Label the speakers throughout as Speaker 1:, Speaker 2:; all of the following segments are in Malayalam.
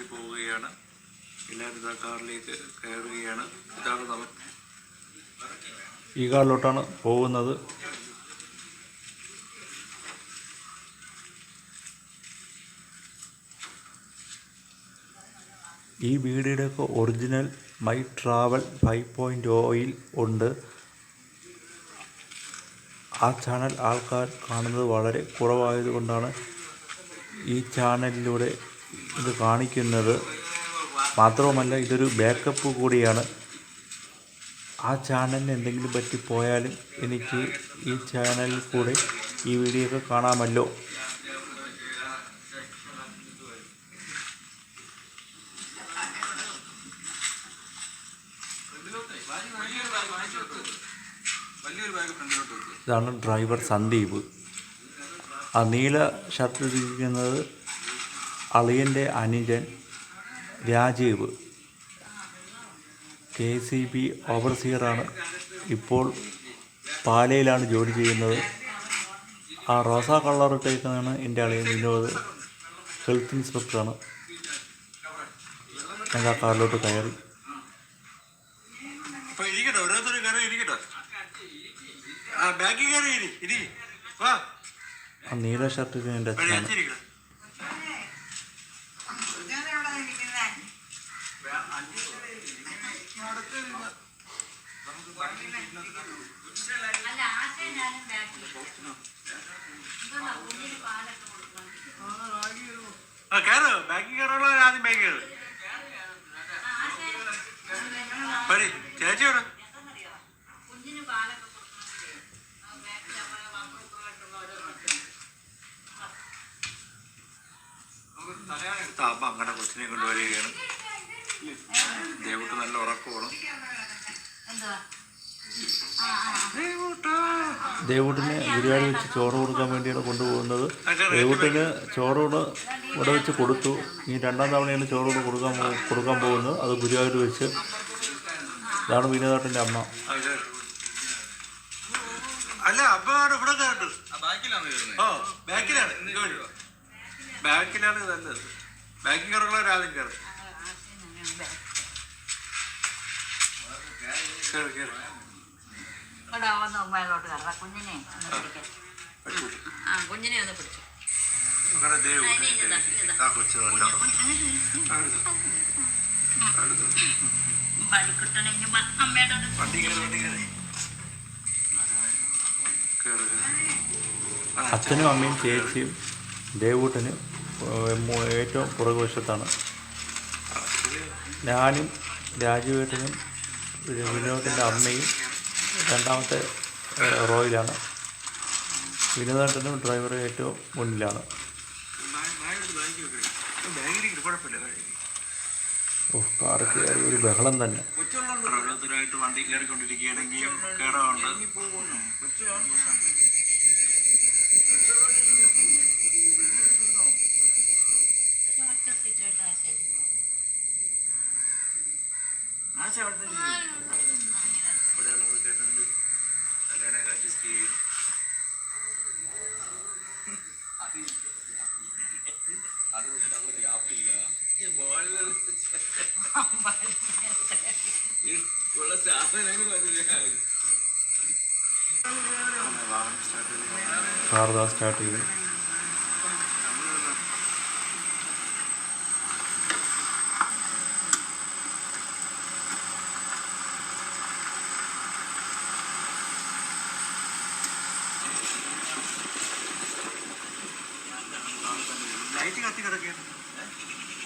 Speaker 1: വേണ്ടി പോവുകയാണ്. എല്ലാവരും ഇതാ കാറിലേക്ക് കയറുകയാണ്. ഇതാണ് നമ്മൾ.
Speaker 2: ഈ കാറിലോട്ടാണ് പോകുന്നത്. ഈ വീഡിയോയുടെയൊക്കെ original my travel five point oil ഉണ്ട്. ആ ചാനൽ ആൾക്കാർ കാണുന്നത് വളരെ കുറവായതുകൊണ്ടാണ് ഈ ചാനലിലൂടെ ഇത് കാണിക്കുന്നത് മാത്രവുമല്ല ഇതൊരു ബാക്കപ്പ് കൂടിയാണ്. ആ ചാനലിന് എന്തെങ്കിലും പറ്റിപ്പോയാലും എനിക്ക് ഈ ചാനലിൽ കൂടെ ഈ വീഡിയോ ഒക്കെ കാണാമല്ലോ. ഇതാണ് ഡ്രൈവർ സന്ദീപ്. ആ നീല ഷർട്ട് ഇരിക്കുന്നത് അളിയന്റെ അനുജൻ രാജീവ്. കെ സി ബി ഓവർസിയറാണ്. ഇപ്പോൾ പാലയിലാണ് ജോലി ചെയ്യുന്നത്. ആ റോസാ കളർ ഇട്ടേക്കാണ് എന്റെ അളിയൻ വിനോദ് ഹെൽത്ത് ഇൻസ്പെക്ടറാണ്. ഞങ്ങൾ ആ കാറിലോട്ട് കയറി.
Speaker 1: ആ
Speaker 2: നീല ഷർട്ടിന്
Speaker 1: എന്റെ
Speaker 2: അച്ഛനാണ്.
Speaker 3: ഇവിടെ ബാക്കി കുഞ്ഞിന് പാലൊക്കെ
Speaker 1: ബാക്കി ബാക്കിൽ
Speaker 3: നമ്മളെ മക്കളുമായിട്ടുള്ള ഓരോ
Speaker 1: അമ്മ അങ്ങനെ കൊച്ചിനെ കൊണ്ടുവരികയാണ് ദേവട്ട് നല്ല ഉറക്കമാണ്.
Speaker 3: എന്തുവാ?
Speaker 2: ദേവൂട്ടിന് ഗുരുവായൂർ വെച്ച് ചോറ് കൊടുക്കാൻ വേണ്ടിയാണ് കൊണ്ടുപോകുന്നത് ദേവൂട്ടിന് ചോറോട് ഇവിടെ വെച്ച് കൊടുത്തു ഈ രണ്ടാം തവണയാണ് ചോറോട് കൊടുക്കാൻ കൊടുക്കാൻ പോകുന്നത് അത് ഗുരുവായൂർ വെച്ച് ഇതാണ് വിനോദാട്ടന്റെ അമ്മ
Speaker 1: അല്ല അപ്പൊ ഇവിടെ ഓ ബാക്കിലാണ്. ബാക്കിലാണ് നല്ലത് ബാക്കിൽ കയറുള്ള ആദ്യം കയറി കയറി കയറി
Speaker 3: ഇവിടെ വന്ന് മേലോട്ട് കയറാം. കുഞ്ഞിനെ ഒന്ന് ആ കുഞ്ഞിനെ പിടിച്ചു
Speaker 2: അച്ഛനും അമ്മയും ചേച്ചിയും ദേവൂട്ടന് ഏറ്റവും പുറകുവശത്താണ്. ഞാനും രാജുവേട്ടനും വിനോദിന്റെ അമ്മയും രണ്ടാമത്തെ റോയിലാണ്. വിനോദാട്ടനും ഡ്രൈവർ ഏറ്റവും മുന്നിലാണ്. ഓ കാറ് ഒരു ബഹളം തന്നെ.
Speaker 1: വണ്ടി ചെയ്യും വാഹനം സ്റ്റാർട്ട് ചെയ്ത്
Speaker 2: കാർ ദാ സ്റ്റാർട്ട് ചെയ്തു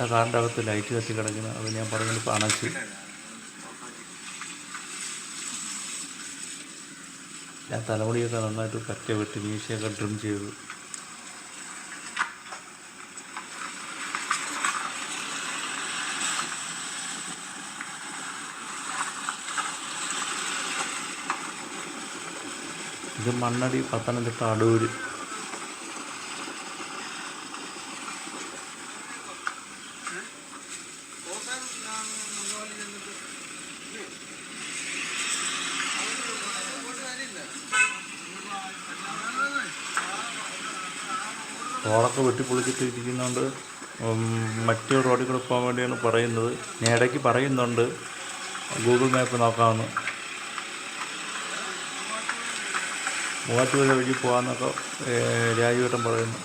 Speaker 2: ആ കാറിന്റെ അകത്ത് ലൈറ്റ് കത്തി കിടക്കുന്നു. അത് ഞാൻ പറഞ്ഞത് അണച്ച് ഞാൻ തലമുടിയൊക്കെ നന്നായിട്ട് പറ്റ വെട്ടി മീശയൊക്കെ ട്രിം ചെയ്തു. ഇത് മണ്ണടി പത്തനംതിട്ട അടൂര്. വെട്ടിപ്പൊളിച്ചിട്ട് ഇരിക്കുന്നതുകൊണ്ട് മറ്റ് റോഡിൽ കൂടെ പോകാൻ വേണ്ടിയാണ് പറയുന്നത്. ഞാൻ ഇടയ്ക്ക് പറയുന്നുണ്ട്. ഗൂഗിൾ മാപ്പ് നോക്കാമെന്ന്. മൂവാറ്റുപുഴ വഴി പോകാമെന്നൊക്കെ രാജുവേട്ടൻ പറയുന്നു.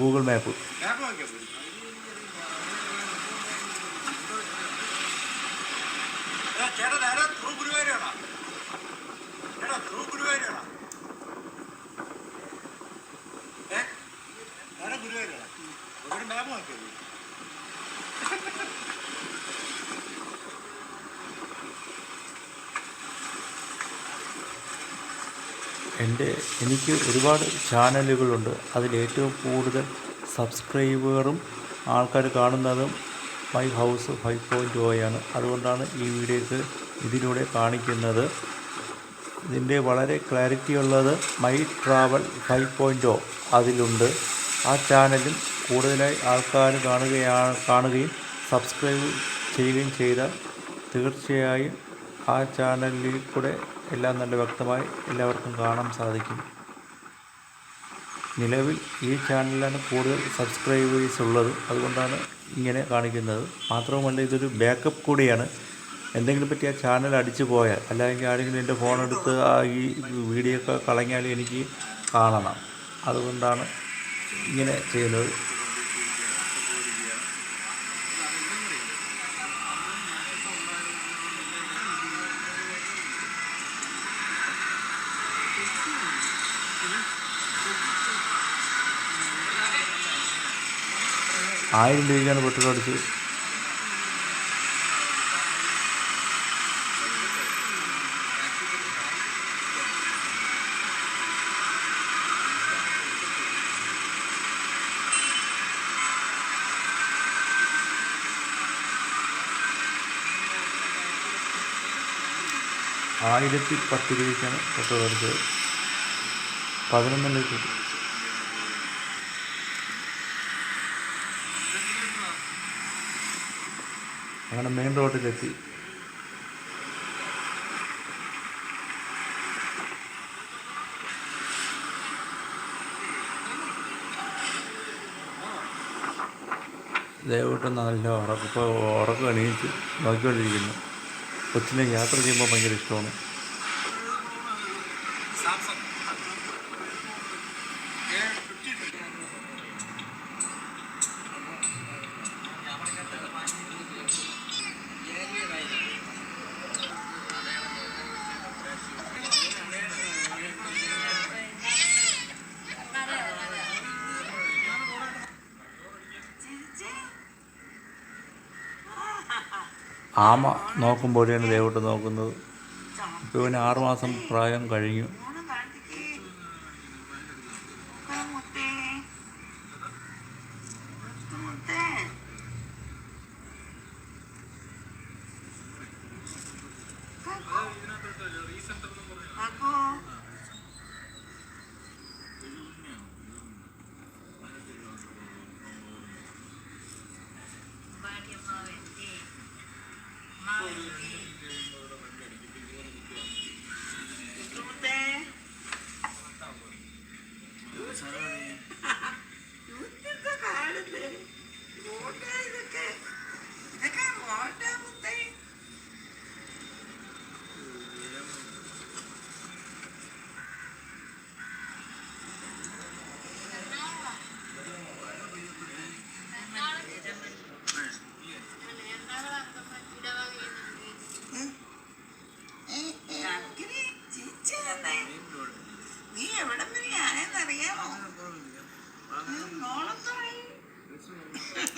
Speaker 2: Google map.
Speaker 1: ഇത്
Speaker 2: എന്റെ എനിക്ക് ഒരുപാട് ചാനലുകളുണ്ട്. അതിലേറ്റവും കൂടുതൽ സബ്സ്ക്രൈബറും ആൾക്കാർ കാണുന്നതും ഫൈവ് ഹൗസ് ഫൈവ് പോയിന്റ് ഓയാണ് അതുകൊണ്ടാണ് ഈ വീഡിയോക്ക് ഇതിലൂടെ കാണിക്കുന്നത്. ഇതിന്റെ വളരെ ക്ലാരിറ്റി ഉള്ളത് മൈ ട്രാവൽ ഫൈവ് പോയിന്റോ ഓ അതിലുണ്ട്. ആ ചാനലും കൂടുതലായി ആൾക്കാർ കാണുകയാണ് കാണുകയും സബ്സ്ക്രൈബ് ചെയ്യുകയും ചെയ്താൽ തീർച്ചയായും ആ ചാനലിൽ കൂടെ എല്ലാം നല്ല വ്യക്തമായി എല്ലാവർക്കും കാണാൻ സാധിക്കും. നിലവിൽ ഈ ചാനലിലാണ് കൂടുതൽ സബ്സ്ക്രൈബേഴ്സ് ഉള്ളത്. അതുകൊണ്ടാണ് ഇങ്ങനെ കാണിക്കുന്നത്. മാത്രവുമല്ല ഇതൊരു ബാക്കപ്പ് കൂടിയാണ്. എന്തെങ്കിലും പറ്റി ആ ചാനൽ അടിച്ചു പോയാൽ അല്ലെങ്കിൽ ആരെങ്കിലും എന്റെ ഫോൺ എടുത്ത് ആ ഈ വീഡിയോ ഒക്കെ കളഞ്ഞാൽ എനിക്ക് കാണണം. അതുകൊണ്ടാണ് ഇങ്ങനെ ചെയ്യുന്നത്. ആയിരം രൂപയാണ് പെട്രോൾ അടിച്ചത്. ആയിരത്തി പത്ത് രൂപയ്ക്കാണ് പെട്രോൾ അടിച്ചത്. പതിനൊന്ന് കിട്ടി അങ്ങനെ മെയിൻ റോഡിലെത്തി ദയവിട്ട് നല്ല ഉറക്കം ഇപ്പോൾ ഉറക്കം എണീച്ച് നോക്കിക്കൊണ്ടിരിക്കുന്നു. കൊച്ചിനെ യാത്ര ചെയ്യുമ്പോൾ ഭയങ്കര ഇഷ്ടമാണ്. ആമ നോക്കുമ്പോഴാണ് ദേവോട്ട് നോക്കുന്നത്. ഇപ്പോൾ ഇവന് ആറുമാസം പ്രായം കഴിഞ്ഞു.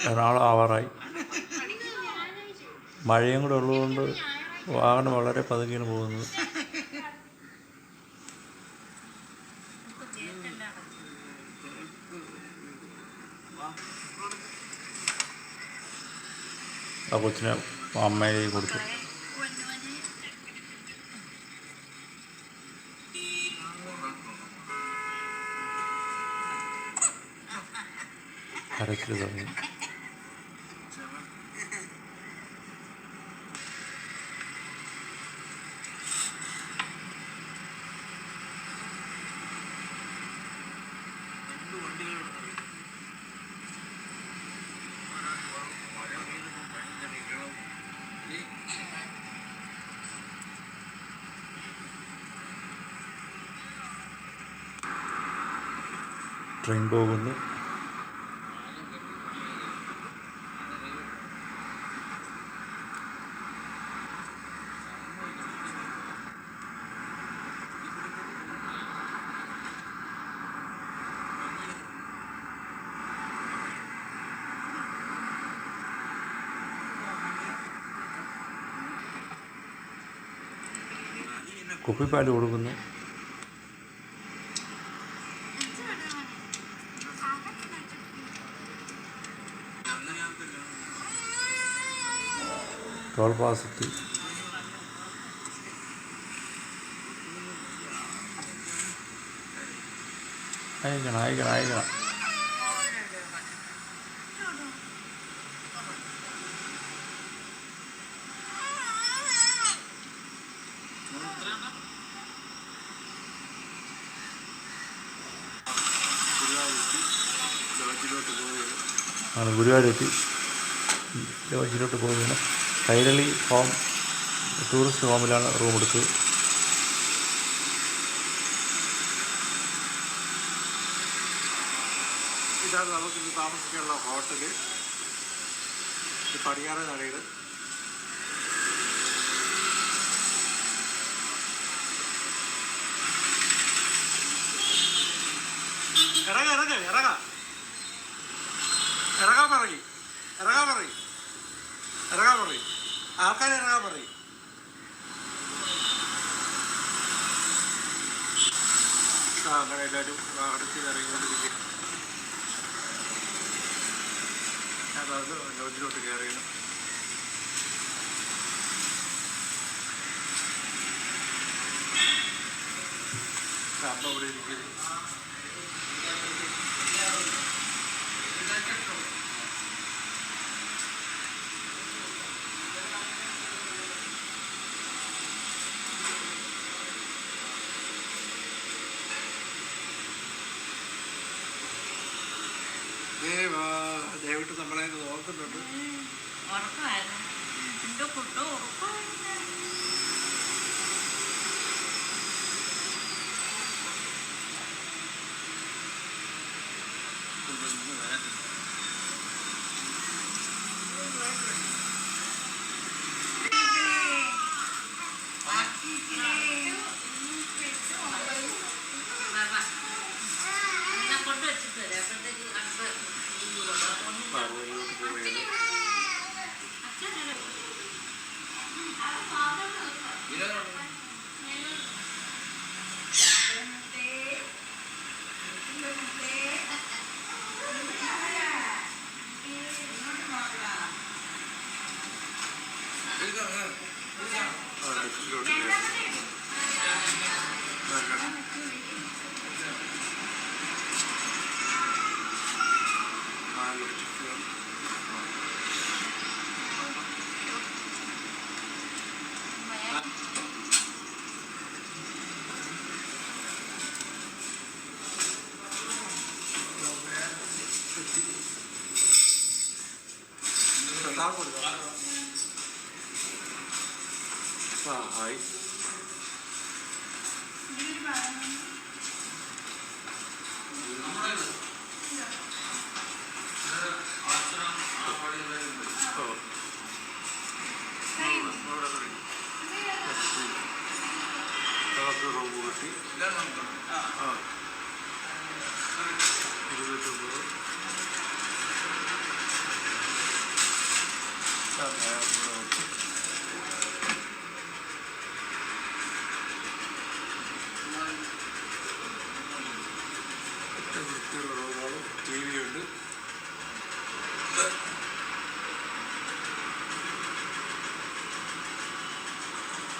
Speaker 2: എറണാകുളം ആവാറായി മഴയും കൂടെ ഉള്ളതുകൊണ്ട് വാഹനം വളരെ പതുക്കെയാണ് പോകുന്നത്. ആ കൊച്ചിനെ അമ്മയെ കൊടുത്തു. കരച്ചിൽ തുടങ്ങി. ട്രെയിൻ പോകുന്നു. കുപ്പിപ്പാൽ കൊടുക്കുന്നു. ടോൾ പാസ് എത്തി. അയക്കണം അയക്കണം അയക്കണം
Speaker 1: ഗുരുവായൂരെത്തി ലോഡ്ജിലോട്ട് പോവുകയാണ്
Speaker 2: കൈരളി ഹോം ടൂറിസ്റ്റ് ഹോമിലാണ് റൂം എടുത്തത്
Speaker 1: ഇതാണ് നമുക്ക് ഇന്ന് താമസിക്കാനുള്ള ഹോട്ടൽ. പടിയാറ നടയിൽ ഇറങ്ങ ഇറങ്ങ ഇറങ്ങ. ഇറങ്ങാൻ പറയും. ഇറങ്ങാൻ പറയും. ഇറങ്ങാൻ പറയും. ആൾക്കാരെ ഇറങ്ങാൻ പറയും? ആ അങ്ങനെ എല്ലാവരും അടുത്ത് ഇറങ്ങിക്കൊണ്ടിരിക്കും അതായത് ലോഞ്ചിലോട്ട് കയറിയാണ് അമ്മ ഇവിടെ ഇരിക്കുന്നു ദേവാ ദയവിട്ട് നമ്മളെ ഓർക്കുന്നുണ്ട്
Speaker 3: ഉറക്കമായിരുന്നു. എന്റെ ഫുഡ് ഉറക്കമായിരുന്നു
Speaker 1: രണ്ടാമത് കൊടുക്കാം. ആ ഹായ് ഓ